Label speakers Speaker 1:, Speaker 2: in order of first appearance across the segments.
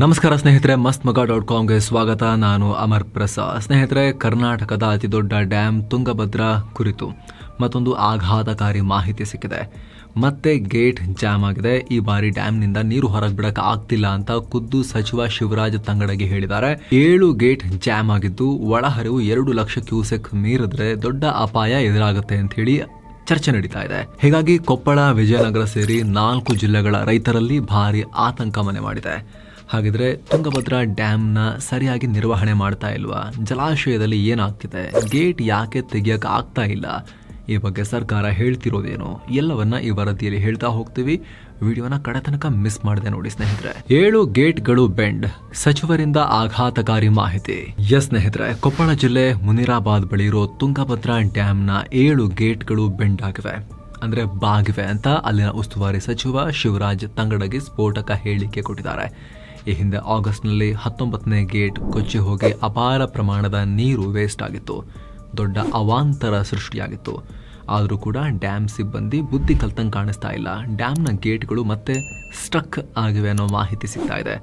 Speaker 1: ನಮಸ್ಕಾರ ಸ್ನೇಹಿತರೆ ಮಸ್ತ್ ಮಗ ಡಾಟ್ ಕಾಮ್ಗೆ ಸ್ವಾಗತ. ನಾನು ಅಮರ್ ಪ್ರಸಾದ್. ಸ್ನೇಹಿತರೆ, ಕರ್ನಾಟಕದ ಅತಿದೊಡ್ಡ ಡ್ಯಾಮ್ ತುಂಗಭದ್ರಾ ಕುರಿತು ಮತ್ತೊಂದು ಆಘಾತಕಾರಿ ಮಾಹಿತಿ ಸಿಕ್ಕಿದೆ. ಮತ್ತೆ ಗೇಟ್ ಜಾಮ್ ಆಗಿದೆ. ಈ ಬಾರಿ ಡ್ಯಾಮ್ನಿಂದ ನೀರು ಹೊರಗೆ ಬಿಡಕ್ಕೆ ಆಗ್ತಿಲ್ಲ ಅಂತ ಖುದ್ದು ಸಚಿವ ಶಿವರಾಜ್ ತಂಗಡಗಿ ಹೇಳಿದ್ದಾರೆ. ಏಳು ಗೇಟ್ ಜಾಮ್ ಆಗಿದ್ದು, ಒಳಹರಿವು ಎರಡು ಲಕ್ಷ ಕ್ಯೂಸೆಕ್ ಮೀರಿದ್ರೆ ದೊಡ್ಡ ಅಪಾಯ ಎದುರಾಗುತ್ತೆ ಅಂತ ಹೇಳಿ ಚರ್ಚೆ ನಡೀತಾ ಇದೆ. ಹೀಗಾಗಿ ಕೊಪ್ಪಳ, ವಿಜಯನಗರ ಸೇರಿ ನಾಲ್ಕು ಜಿಲ್ಲೆಗಳ ರೈತರಲ್ಲಿ ಭಾರಿ ಆತಂಕ ಮನೆ ಮಾಡಿದೆ. ಹಾಗಿದ್ರೆ ತುಂಗಭದ್ರಾ ಡ್ಯಾಮ್ನ ಸರಿಯಾಗಿ ನಿರ್ವಹಣೆ ಮಾಡ್ತಾ ಇಲ್ವಾ? ಜಲಾಶಯದಲ್ಲಿ ಏನಾಗ್ತಿದೆ? ಗೇಟ್ ಯಾಕೆ ತೆಗಿಯಕ್ಕೆ ಆಗ್ತಾ ಇಲ್ಲ? ಈ ಬಗ್ಗೆ ಸರ್ಕಾರ ಹೇಳ್ತಿರೋದೇನು? ಎಲ್ಲವನ್ನ ಈ ವರದಿಯಲ್ಲಿ ಹೇಳ್ತಾ ಹೋಗ್ತೀವಿ. ವಿಡಿಯೋನ ಕಡೆ ತನಕ ಮಿಸ್ ಮಾಡಿದೆ ನೋಡಿ ಸ್ನೇಹಿತರೆ. ಏಳು ಗೇಟ್ಗಳು ಬೆಂಡ್. ಸಚಿವರಿಂದ ಆಘಾತಕಾರಿ ಮಾಹಿತಿ. ಎಸ್ ಸ್ನೇಹಿತರೆ, ಕೊಪ್ಪಳ ಜಿಲ್ಲೆ ಮುನಿರಾಬಾದ್ ಬಳಿ ಇರೋ ತುಂಗಭದ್ರಾ ಡ್ಯಾಮ್ನ ಏಳು ಗೇಟ್ಗಳು ಬೆಂಡ್ ಆಗಿವೆ. ಅಂದ್ರೆ ಬಾಗಿವೆ ಅಂತ ಅಲ್ಲಿನ ಉಸ್ತುವಾರಿ ಸಚಿವ ಶಿವರಾಜ್ ತಂಗಡಗಿ ಸ್ಫೋಟಕ ಹೇಳಿಕೆ ಕೊಟ್ಟಿದ್ದಾರೆ. ಈ ಹಿಂದೆ ಆಗಸ್ಟ್ನಲ್ಲಿ ಹತ್ತೊಂಬತ್ತನೇ ಗೇಟ್ ಕೊಚ್ಚಿ ಹೋಗಿ ಅಪಾರ ಪ್ರಮಾಣದ ನೀರು ವೇಸ್ಟ್ ಆಗಿತ್ತು. ದೊಡ್ಡ ಅವಾಂತರ ಸೃಷ್ಟಿಯಾಗಿತ್ತು. ಆದರೂ ಕೂಡ ಡ್ಯಾಮ್ ಸಿಬ್ಬಂದಿ ಬುದ್ಧಿ ಕಲ್ತಂಗೆ ಕಾಣಿಸ್ತಾ ಇಲ್ಲ. ಡ್ಯಾಮ್ನ ಗೇಟ್ಗಳು ಮತ್ತೆ ಸ್ಟ್ರಕ್ ಆಗಿವೆ ಅನ್ನೋ ಮಾಹಿತಿ ಸಿಗ್ತಾ ಇದೆ.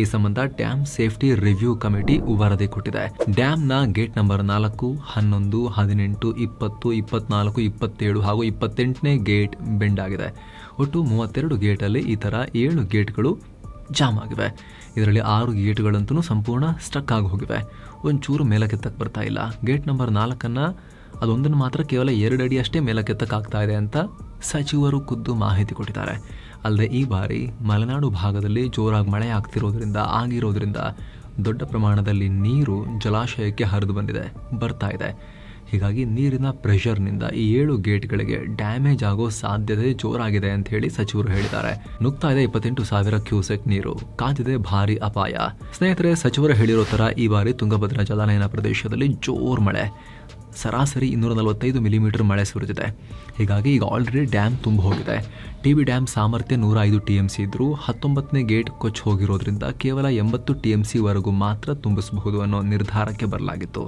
Speaker 1: ಈ ಸಂಬಂಧ ಡ್ಯಾಮ್ ಸೇಫ್ಟಿ ರಿವ್ಯೂ ಕಮಿಟಿ ವರದಿ ಕೊಟ್ಟಿದೆ. ಡ್ಯಾಮ್ನ ಗೇಟ್ ನಂಬರ್ ನಾಲ್ಕು, ಹನ್ನೊಂದು, ಹದಿನೆಂಟು, ಇಪ್ಪತ್ತು, ಇಪ್ಪತ್ನಾಲ್ಕು, ಇಪ್ಪತ್ತೇಳು ಹಾಗೂ ಇಪ್ಪತ್ತೆಂಟನೇ ಗೇಟ್ ಬೆಂಡ್ ಆಗಿದೆ. ಒಟ್ಟು ಮೂವತ್ತೆರಡು ಗೇಟಲ್ಲಿ ಈ ಥರ ಏಳು ಗೇಟ್ಗಳು ಜಾಮ್ ಆಗಿವೆ. ಇದರಲ್ಲಿ ಆರು ಗೇಟ್ಗಳಂತೂ ಸಂಪೂರ್ಣ ಸ್ಟಕ್ ಆಗಿ ಹೋಗಿವೆ. ಒಂಚೂರು ಮೇಲಕ್ಕೆತ್ತಕ್ಕೆ ಬರ್ತಾ ಇಲ್ಲ. ಗೇಟ್ ನಂಬರ್ ನಾಲ್ಕನ್ನು ಅದೊಂದನ್ನು ಮಾತ್ರ ಕೇವಲ ಎರಡು ಅಡಿ ಅಷ್ಟೇ ಮೇಲಕ್ಕೆತ್ತಕ್ಕಾಗ್ತಾ ಇದೆ ಅಂತ ಸಚಿವರು ಖುದ್ದು ಮಾಹಿತಿ ಕೊಟ್ಟಿದ್ದಾರೆ. ಅಲ್ಲದೆ ಈ ಬಾರಿ ಮಲೆನಾಡು ಭಾಗದಲ್ಲಿ ಜೋರಾಗಿ ಮಳೆ ಆಗ್ತಿರೋದ್ರಿಂದ ಆಗಿರೋದ್ರಿಂದ ದೊಡ್ಡ ಪ್ರಮಾಣದಲ್ಲಿ ನೀರು ಜಲಾಶಯಕ್ಕೆ ಹರಿದು ಬಂದಿದೆ, ಬರ್ತಾ ಇದೆ. ಹೀಗಾಗಿ ನೀರಿನ ಪ್ರೆಷರ್ನಿಂದ ಈ ಏಳು ಗೇಟ್ಗಳಿಗೆ ಡ್ಯಾಮೇಜ್ ಆಗೋ ಸಾಧ್ಯತೆ ಜೋರಾಗಿದೆ ಅಂತ ಹೇಳಿ ಸಚಿವರು ಹೇಳಿದ್ದಾರೆ. ನುಗ್ತಾ ಇದೆ ಇಪ್ಪತ್ತೆಂಟು ಸಾವಿರ ಕ್ಯೂಸೆಕ್ ನೀರು. ಕಾದಿದೆ ಭಾರಿ ಅಪಾಯ. ಸ್ನೇಹಿತರೆ, ಸಚಿವರು ಹೇಳಿರೋ ತರ ಈ ಬಾರಿ ತುಂಗಭದ್ರಾ ಜಲಾನಯನ ಪ್ರದೇಶದಲ್ಲಿ ಜೋರ್ ಮಳೆ. ಸರಾಸರಿ ಇನ್ನೂರ ನಲವತ್ತೈದು ಮಿಲಿಮೀಟರ್ ಮಳೆ ಸುರಿದಿದೆ. ಹೀಗಾಗಿ ಈಗ ಆಲ್ರೆಡಿ ಡ್ಯಾಮ್ ತುಂಬ ಹೋಗಿದೆ. ಟಿ ಬಿ ಡ್ಯಾಮ್ ಸಾಮರ್ಥ್ಯ ನೂರ ಐದು ಟಿ ಎಂ ಸಿ ಇದ್ದರೂ ಹತ್ತೊಂಬತ್ತನೇ ಗೇಟ್ ಕೊಚ್ಚಿ ಹೋಗಿರೋದ್ರಿಂದ ಕೇವಲ ಎಂಬತ್ತು ಟಿ ಎಂ ಸಿವರೆಗೂ ಮಾತ್ರ ತುಂಬಿಸಬಹುದು ಅನ್ನೋ ನಿರ್ಧಾರಕ್ಕೆ ಬರಲಾಗಿತ್ತು.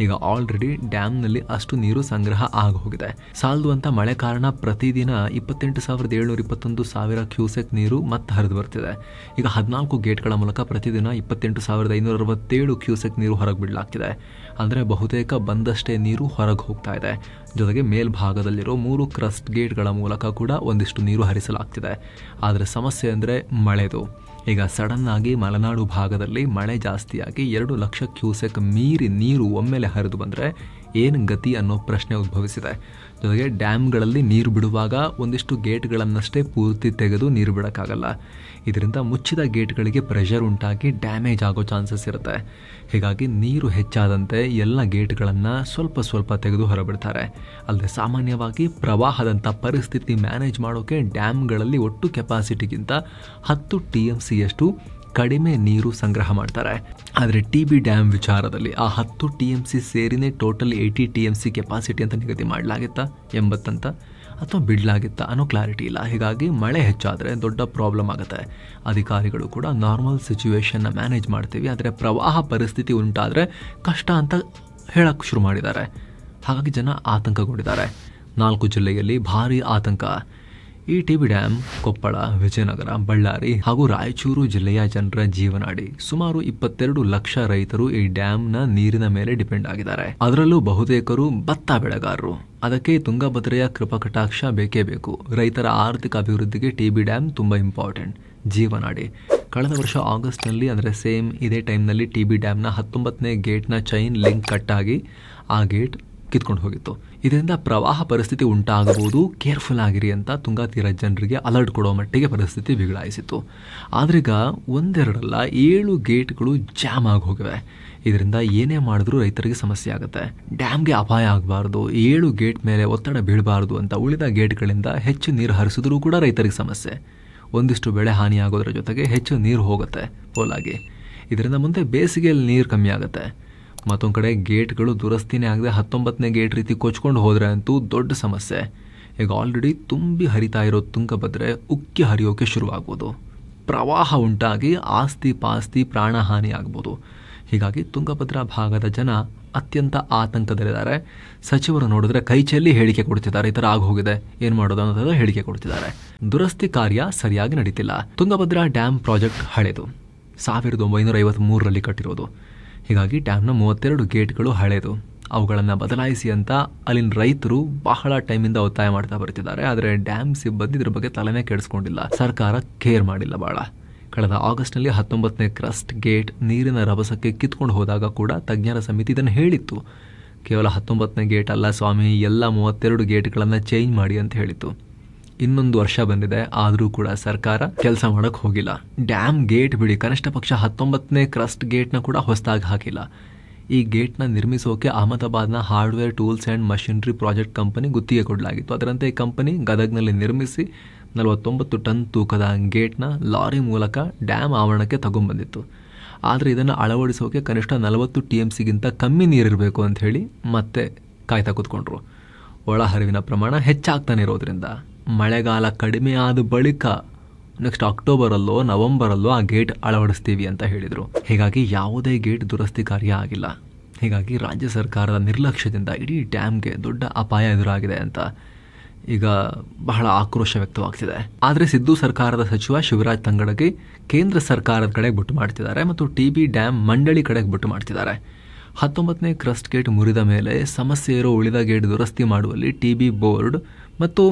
Speaker 1: ಈಗ ಆಲ್ರೆಡಿ ಡ್ಯಾಮ್ನಲ್ಲಿ ಅಷ್ಟು ನೀರು ಸಂಗ್ರಹ ಆಗೋಗಿದೆ. ಸಾಲದು ಅಂತ ಮಳೆ ಕಾರಣ ಪ್ರತಿದಿನ ಇಪ್ಪತ್ತೆಂಟು ಸಾವಿರದ ಏಳ್ನೂರ ಇಪ್ಪತ್ತೊಂದು ಸಾವಿರ ಕ್ಯೂಸೆಕ್ ನೀರು ಮತ್ತೆ ಹರಿದು ಬರ್ತಿದೆ. ಈಗ ಹದಿನಾಲ್ಕು ಗೇಟ್ಗಳ ಮೂಲಕ ಪ್ರತಿದಿನ ಇಪ್ಪತ್ತೆಂಟು ಸಾವಿರದ ಐನೂರ ಅರವತ್ತೇಳು ಕ್ಯೂಸೆಕ್ ನೀರು ಹೊರಗೆ ಬಿಡಲಾಗ್ತಿದೆ. ಅಂದರೆ ಬಹುತೇಕ ಬಂದಷ್ಟೇ ನೀರು ಹೊರಗೆ ಹೋಗ್ತಾ ಇದೆ. ಜೊತೆಗೆ ಮೇಲ್ಭಾಗದಲ್ಲಿರೋ ಮೂರು ಕ್ರಸ್ಟ್ ಗೇಟ್ಗಳ ಮೂಲಕ ಕೂಡ ಒಂದಿಷ್ಟು ನೀರು ಹರಿಸಲಾಗ್ತಿದೆ. ಆದರೆ ಸಮಸ್ಯೆ ಅಂದರೆ ಮಳೆದು. ಈಗ ಸಡನ್ ಆಗಿ ಮಲೆನಾಡು ಭಾಗದಲ್ಲಿ ಮಳೆ ಜಾಸ್ತಿಯಾಗಿ ಎರಡು ಲಕ್ಷ ಕ್ಯೂಸೆಕ್ ಮೀರಿ ನೀರು ಒಮ್ಮೆಲೆ ಹರಿದು ಬಂದರೆ ಏನು ಗತಿ ಅನ್ನೋ ಪ್ರಶ್ನೆ ಉದ್ಭವಿಸಿದೆ. ಜೊತೆಗೆ ಡ್ಯಾಮ್ಗಳಲ್ಲಿ ನೀರು ಬಿಡುವಾಗ ಒಂದಿಷ್ಟು ಗೇಟ್ಗಳನ್ನಷ್ಟೇ ಪೂರ್ತಿ ತೆಗೆದು ನೀರು ಬಿಡೋಕ್ಕಾಗಲ್ಲ. ಇದರಿಂದ ಮುಚ್ಚಿದ ಗೇಟ್ಗಳಿಗೆ ಪ್ರೆಷರ್ ಉಂಟಾಗಿ ಡ್ಯಾಮೇಜ್ ಆಗೋ ಚಾನ್ಸಸ್ ಇರುತ್ತೆ. ಹೀಗಾಗಿ ನೀರು ಹೆಚ್ಚಾದಂತೆ ಎಲ್ಲ ಗೇಟ್ಗಳನ್ನು ಸ್ವಲ್ಪ ಸ್ವಲ್ಪ ತೆಗೆದು ಹೊರಬಿಡ್ತಾರೆ. ಅಲ್ಲದೆ ಸಾಮಾನ್ಯವಾಗಿ ಪ್ರವಾಹದಂಥ ಪರಿಸ್ಥಿತಿ ಮ್ಯಾನೇಜ್ ಮಾಡೋಕ್ಕೆ ಡ್ಯಾಮ್ಗಳಲ್ಲಿ ಒಟ್ಟು ಕೆಪಾಸಿಟಿಗಿಂತ ಹತ್ತು ಟಿ ಎಂ ಸಿಯಷ್ಟು ಕಡಿಮೆ ನೀರು ಸಂಗ್ರಹ ಮಾಡ್ತಾರೆ. ಆದರೆ ಟಿ ಬಿ ಡ್ಯಾಮ್ ವಿಚಾರದಲ್ಲಿ ಆ ಹತ್ತು T M C ಸೇರಿನೇ total eighty T M C capacity ಅಂತ ನಿಗದಿ ಮಾಡಲಾಗಿತ್ತಾ? ಎಂಬತ್ತಂತ? ಅಥವಾ ಬಿಡಲಾಗಿತ್ತಾ? ಅನ್ನೋ ಕ್ಲಾರಿಟಿ ಇಲ್ಲ. ಹೀಗಾಗಿ ಮಳೆ ಹೆಚ್ಚಾದರೆ ದೊಡ್ಡ ಪ್ರಾಬ್ಲಮ್ ಆಗುತ್ತೆ. ಅಧಿಕಾರಿಗಳು ಕೂಡ ನಾರ್ಮಲ್ ಸಿಚುವೇಶನ್ನ ಮ್ಯಾನೇಜ್ ಮಾಡ್ತೀವಿ. ಆದರೆ ಪ್ರವಾಹ ಪರಿಸ್ಥಿತಿ ಉಂಟಾದರೆ ಕಷ್ಟ ಅಂತ ಹೇಳಕ್ಕೆ ಶುರು ಮಾಡಿದ್ದಾರೆ. ಹಾಗಾಗಿ ಜನ ಆತಂಕಗೊಂಡಿದ್ದಾರೆ. ನಾಲ್ಕು ಜಿಲ್ಲೆಯಲ್ಲಿ ಭಾರೀ ಆತಂಕ. ಈ ಟಿಬಿ ಡ್ಯಾಮ್ ಕೊಪ್ಪಳ, ವಿಜಯನಗರ, ಬಳ್ಳಾರಿ ಹಾಗೂ ರಾಯಚೂರು ಜಿಲ್ಲೆಯ ಜನರ ಜೀವನಾಡಿ ಸುಮಾರು ಇಪ್ಪತ್ತೆರಡು ಲಕ್ಷ ರೈತರು ಈ ಡ್ಯಾಮ್ನ ನೀರಿನ ಮೇಲೆ ಡಿಪೆಂಡ್ ಆಗಿದ್ದಾರೆ. ಅದರಲ್ಲೂ ಬಹುತೇಕರು ಭತ್ತ ಬೆಳೆಗಾರರು. ಅದಕ್ಕೆ ತುಂಗಭದ್ರೆಯ ಕೃಪಕಟಾಕ್ಷ ಬೇಕೇ ಬೇಕು. ರೈತರ ಆರ್ಥಿಕ ಅಭಿವೃದ್ಧಿಗೆ ಟಿಬಿ ಡ್ಯಾಮ್ ತುಂಬಾ ಇಂಪಾರ್ಟೆಂಟ್. ಜೀವನಾಡಿ ಕಳೆದ ವರ್ಷ ಆಗಸ್ಟ್ನಲ್ಲಿ ಅಂದರೆ ಸೇಮ್ ಇದೇ ಟೈಮ್ನಲ್ಲಿ ಟಿಬಿ ಡ್ಯಾಮ್ನ ಹತ್ತೊಂಬತ್ತನೇ ಗೇಟ್ನ ಚೈನ್ ಲಿಂಕ್ ಕಟ್ಟಾಗಿ ಆ ಗೇಟ್ ಕಿತ್ಕೊಂಡು ಹೋಗಿತ್ತು. ಇದರಿಂದ ಪ್ರವಾಹ ಪರಿಸ್ಥಿತಿ ಉಂಟಾಗಬಹುದು, ಕೇರ್ಫುಲ್ ಆಗಿರಿ ಅಂತ ತುಂಗಾ ತೀರ ಜನರಿಗೆ ಅಲರ್ಟ್ ಕೊಡೋ ಮಟ್ಟಿಗೆ ಪರಿಸ್ಥಿತಿ ಬಿಗಡಾಯಿಸಿತ್ತು. ಆದ್ರೀಗ ಒಂದೆರಡಲ್ಲ ಏಳು ಗೇಟ್ಗಳು ಜಾಮ್ ಆಗಿ ಇದರಿಂದ ಏನೇ ಮಾಡಿದ್ರೂ ರೈತರಿಗೆ ಸಮಸ್ಯೆ ಆಗುತ್ತೆ. ಡ್ಯಾಮ್ಗೆ ಅಪಾಯ ಆಗಬಾರ್ದು, ಏಳು ಗೇಟ್ ಮೇಲೆ ಒತ್ತಡ ಬೀಳಬಾರ್ದು ಅಂತ ಉಳಿದ ಗೇಟ್ಗಳಿಂದ ಹೆಚ್ಚು ನೀರು ಹರಿಸಿದ್ರೂ ಕೂಡ ರೈತರಿಗೆ ಸಮಸ್ಯೆ. ಒಂದಿಷ್ಟು ಬೆಳೆ ಹಾನಿಯಾಗೋದ್ರ ಜೊತೆಗೆ ಹೆಚ್ಚು ನೀರು ಹೋಗುತ್ತೆ, ಪೋಲಾಗಿ. ಇದರಿಂದ ಮುಂದೆ ಬೇಸಿಗೆಯಲ್ಲಿ ನೀರು ಕಮ್ಮಿ ಆಗುತ್ತೆ. ಮತ್ತೊಂದು ಕಡೆ ಗೇಟ್ಗಳು ದುರಸ್ತಿನೇ ಆಗದೆ ಹತ್ತೊಂಬತ್ತನೇ ಗೇಟ್ ರೀತಿ ಕೊಚ್ಕೊಂಡು ಹೋದರೆ ಅಂತೂ ದೊಡ್ಡ ಸಮಸ್ಯೆ. ಈಗ ಆಲ್ರೆಡಿ ತುಂಬಿ ಹರಿತಾ ಇರೋ ತುಂಗಭದ್ರೆ ಉಕ್ಕಿ ಹರಿಯೋಕೆ ಶುರುವಾಗ್ಬೋದು. ಪ್ರವಾಹ ಉಂಟಾಗಿ ಆಸ್ತಿ ಪಾಸ್ತಿ ಪ್ರಾಣಹಾನಿ ಆಗ್ಬೋದು. ಹೀಗಾಗಿ ತುಂಗಭದ್ರಾ ಭಾಗದ ಜನ ಅತ್ಯಂತ ಆತಂಕದಲ್ಲಿದ್ದಾರೆ. ಸಚಿವರು ನೋಡಿದ್ರೆ ಕೈ ಚೆಲ್ಲಿ ಹೇಳಿಕೆ ಕೊಡ್ತಿದ್ದಾರೆ. ಈ ಥರ ಆಗೋಗಿದೆ ಏನು ಮಾಡೋದು ಅನ್ನೋದು ಹೇಳಿಕೆ ಕೊಡ್ತಿದ್ದಾರೆ. ದುರಸ್ತಿ ಕಾರ್ಯ ಸರಿಯಾಗಿ ನಡೀತಿಲ್ಲ. ತುಂಗಭದ್ರಾ ಡ್ಯಾಮ್ ಪ್ರಾಜೆಕ್ಟ್ ಹಳೆದು. ಸಾವಿರದ ಒಂಬೈನೂರ ಐವತ್ತ್ಮೂರರಲ್ಲಿ ಕಟ್ಟಿರೋದು. ಹೀಗಾಗಿ ಡ್ಯಾಮ್ನ ಮೂವತ್ತೆರಡು ಗೇಟ್ಗಳು ಹಳೇದು. ಅವುಗಳನ್ನು ಬದಲಾಯಿಸಿ ಅಂತ ಅಲ್ಲಿನ ರೈತರು ಬಹಳ ಟೈಮಿಂದ ಒತ್ತಾಯ ಮಾಡ್ತಾ ಬರ್ತಿದ್ದಾರೆ. ಆದರೆ ಡ್ಯಾಮ್ ಸಿಬ್ಬಂದಿ ಇದ್ರ ಬಗ್ಗೆ ತಲೆನೇ ಕೆಡಿಸ್ಕೊಂಡಿಲ್ಲ. ಸರ್ಕಾರ ಕೇರ್ ಮಾಡಿಲ್ಲ ಭಾಳ ಕಳೆದ ಆಗಸ್ಟ್ನಲ್ಲಿ ಹತ್ತೊಂಬತ್ತನೇ ಕ್ರಸ್ಟ್ ಗೇಟ್ ನೀರಿನ ರಭಸಕ್ಕೆ ಕಿತ್ಕೊಂಡು ಹೋದಾಗ ಕೂಡ ತಜ್ಞರ ಸಮಿತಿ ಇದನ್ನು ಹೇಳಿತ್ತು. ಕೇವಲ ಹತ್ತೊಂಬತ್ತನೇ ಗೇಟ್ ಅಲ್ಲ ಸ್ವಾಮಿ, ಎಲ್ಲ ಮೂವತ್ತೆರಡು ಗೇಟ್ಗಳನ್ನು ಚೇಂಜ್ ಮಾಡಿ ಅಂತ ಹೇಳಿತ್ತು. ಇನ್ನೊಂದು ವರ್ಷ ಬಂದಿದೆ, ಆದರೂ ಕೂಡ ಸರ್ಕಾರ ಕೆಲಸ ಮಾಡಕ್ ಹೋಗಿಲ್ಲ. ಡ್ಯಾಮ್ ಗೇಟ್ ಬಿಡಿ, ಕನಿಷ್ಠ ಪಕ್ಷ ಹತ್ತೊಂಬತ್ತನೇ ಕ್ರಸ್ಟ್ ಗೇಟ್ನ ಕೂಡ ಹೊಸದಾಗಿ ಹಾಕಿಲ್ಲ. ಈ ಗೇಟ್ನ ನಿರ್ಮಿಸೋಕೆ ಅಹಮದಾಬಾದ್ನ hardware tools and machinery project company ಗುತ್ತಿಗೆ ಕೊಡಲಾಗಿತ್ತು. ಅದರಂತೆ ಈ ಕಂಪನಿ ಗದಗ್ನಲ್ಲಿ ನಿರ್ಮಿಸಿ ನಲವತ್ತೊಂಬತ್ತು ಟನ್ ತೂಕದ ಗೇಟ್ನ ಲಾರಿ ಮೂಲಕ ಡ್ಯಾಮ್ ಆವರಣಕ್ಕೆ ತಗೊಂಬಂದಿತ್ತು. ಆದರೆ ಇದನ್ನು ಅಳವಡಿಸೋಕೆ ಕನಿಷ್ಠ ನಲವತ್ತು ಟಿ ಎಂ ಸಿಗಿಂತ ಕಮ್ಮಿ ನೀರಿರಬೇಕು ಅಂತ ಹೇಳಿ ಮತ್ತೆ ಕಾಯ್ತಾ ಕೂತ್ಕೊಂಡ್ರು. ಒಳಹರಿವಿನ ಪ್ರಮಾಣ ಹೆಚ್ಚಾಗ್ತಾನೆ ಇರೋದ್ರಿಂದ. ಮಳೆಗಾಲ ಕಡಿಮೆ ಆದ ಬಳಿಕ ನೆಕ್ಸ್ಟ್ ಅಕ್ಟೋಬರಲ್ಲೋ ನವಂಬರಲ್ಲೋ ಆ ಗೇಟ್ ಅಳವಡಿಸ್ತೀವಿ ಅಂತ ಹೇಳಿದರು. ಹೀಗಾಗಿ ಯಾವುದೇ ಗೇಟ್ ದುರಸ್ತಿ ಕಾರ್ಯ ಆಗಿಲ್ಲ. ಹೀಗಾಗಿ ರಾಜ್ಯ ಸರ್ಕಾರದ ನಿರ್ಲಕ್ಷ್ಯದಿಂದ ಇಡೀ ಡ್ಯಾಮ್ಗೆ ದೊಡ್ಡ ಅಪಾಯ ಎದುರಾಗಿದೆ ಅಂತ ಈಗ ಬಹಳ ಆಕ್ರೋಶ ವ್ಯಕ್ತವಾಗ್ತಿದೆ. ಆದರೆ ಸಿದ್ದು ಸರ್ಕಾರದ ಸಚಿವ ಶಿವರಾಜ್ ತಂಗಡಗಿ ಕೇಂದ್ರ ಸರ್ಕಾರದ ಕಡೆಗೆ ಬಿಟ್ಟು ಮಾಡ್ತಿದ್ದಾರೆ ಮತ್ತು ಟಿ ಬಿ ಡ್ಯಾಮ್ ಮಂಡಳಿ ಕಡೆಗೆ ಬಿಟ್ಟು ಮಾಡ್ತಿದ್ದಾರೆ. ಹತ್ತೊಂಬತ್ತನೇ ಕ್ರಸ್ಟ್ ಗೇಟ್ ಮುರಿದ ಮೇಲೆ ಸಮಸ್ಯೆ ಇರೋ ಉಳಿದ ಗೇಟ್ ದುರಸ್ತಿ ಮಾಡುವಲ್ಲಿ ಟಿ ಬಿ ಬೋರ್ಡ್ ಮತ್ತು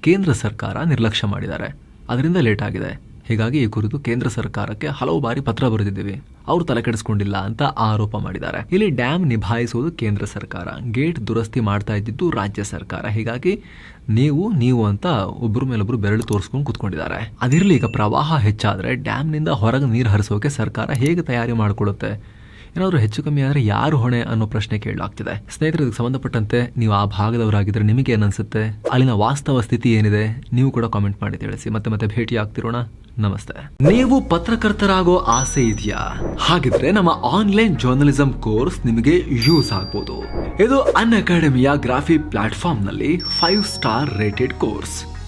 Speaker 1: ಕೇಂದ್ರ ಸರ್ಕಾರ ನಿರ್ಲಕ್ಷ್ಯ ಮಾಡಿದ್ದಾರೆ. ಅದರಿಂದ ಲೇಟ್ ಆಗಿದೆ. ಹೀಗಾಗಿ ಈ ಕುರಿತು ಕೇಂದ್ರ ಸರ್ಕಾರಕ್ಕೆ ಹಲವು ಬಾರಿ ಪತ್ರ ಬರೆದಿದ್ದೀವಿ. ಅವರು ತಲೆ ಕೆಡಿಸ್ಕೊಂಡಿಲ್ಲ ಅಂತ ಆರೋಪ ಮಾಡಿದ್ದಾರೆ. ಇಲ್ಲಿ ಡ್ಯಾಮ್ ನಿಭಾಯಿಸುವುದು ಕೇಂದ್ರ ಸರ್ಕಾರ. ಗೇಟ್ ದುರಸ್ತಿ ಮಾಡ್ತಾ ಇದ್ದಿದ್ದು ರಾಜ್ಯ ಸರ್ಕಾರ. ಹೀಗಾಗಿ ನೀವು ನೀವು ಅಂತ ಒಬ್ಬರ ಮೇಲೊಬ್ಬರು ಬೆರಳು ತೋರಿಸ್ಕೊಂಡು ಕೂತ್ಕೊಂಡಿದ್ದಾರೆ. ಅದಿರಲಿ ಈಗ ಪ್ರವಾಹ ಹೆಚ್ಚಾದರೆ ಡ್ಯಾಮ್ನಿಂದ ಹೊರಗೆ ನೀರು ಹರಿಸೋಕೆ ಸರ್ಕಾರ ಹೇಗೆ ತಯಾರಿ ಮಾಡಿಕೊಡುತ್ತೆ ಏನಾದರೂ ಹೆಚ್ಚು ಕಮ್ಮಿ ಆದರೆ ಯಾರು ಹೊಣೆ ಅನ್ನೋ ಪ್ರಶ್ನೆ ಕೇಳಲಾಗ್ತಿದೆ. ಸ್ನೇಹಿತರು ಸಂಬಂಧಪಟ್ಟಂತೆ ನೀವು ಆ ಭಾಗದವರಾಗಿದ್ದರೆ ನಿಮಗೆ ಏನನ್ಸುತ್ತೆ? ಅಲ್ಲಿನ ವಾಸ್ತವ ಸ್ಥಿತಿ ಏನಿದೆ? ನೀವು ಕೂಡ ಕಾಮೆಂಟ್ ಮಾಡಿ ತಿಳಿಸಿ. ಮತ್ತೆ ಮತ್ತೆ ಭೇಟಿ ಆಗ್ತಿರೋಣ ನಮಸ್ತೆ. ನೀವು ಪತ್ರಕರ್ತರಾಗೋ ಆಸೆ ಇದೆಯಾ? ಹಾಗಿದ್ರೆ ನಮ್ಮ ಆನ್ಲೈನ್ ಜರ್ನಲಿಸಂ ಕೋರ್ಸ್ ನಿಮಗೆ ಯೂಸ್ ಆಗ್ಬೋದು. ಇದು ಅನ್ ಅಕಾಡೆಮಿಯ ಗ್ರಾಫಿ ಪ್ಲಾಟ್ಫಾರ್ಮ್ನಲ್ಲಿ ಫೈವ್ ಸ್ಟಾರ್ ರೇಟೆಡ್ ಕೋರ್ಸ್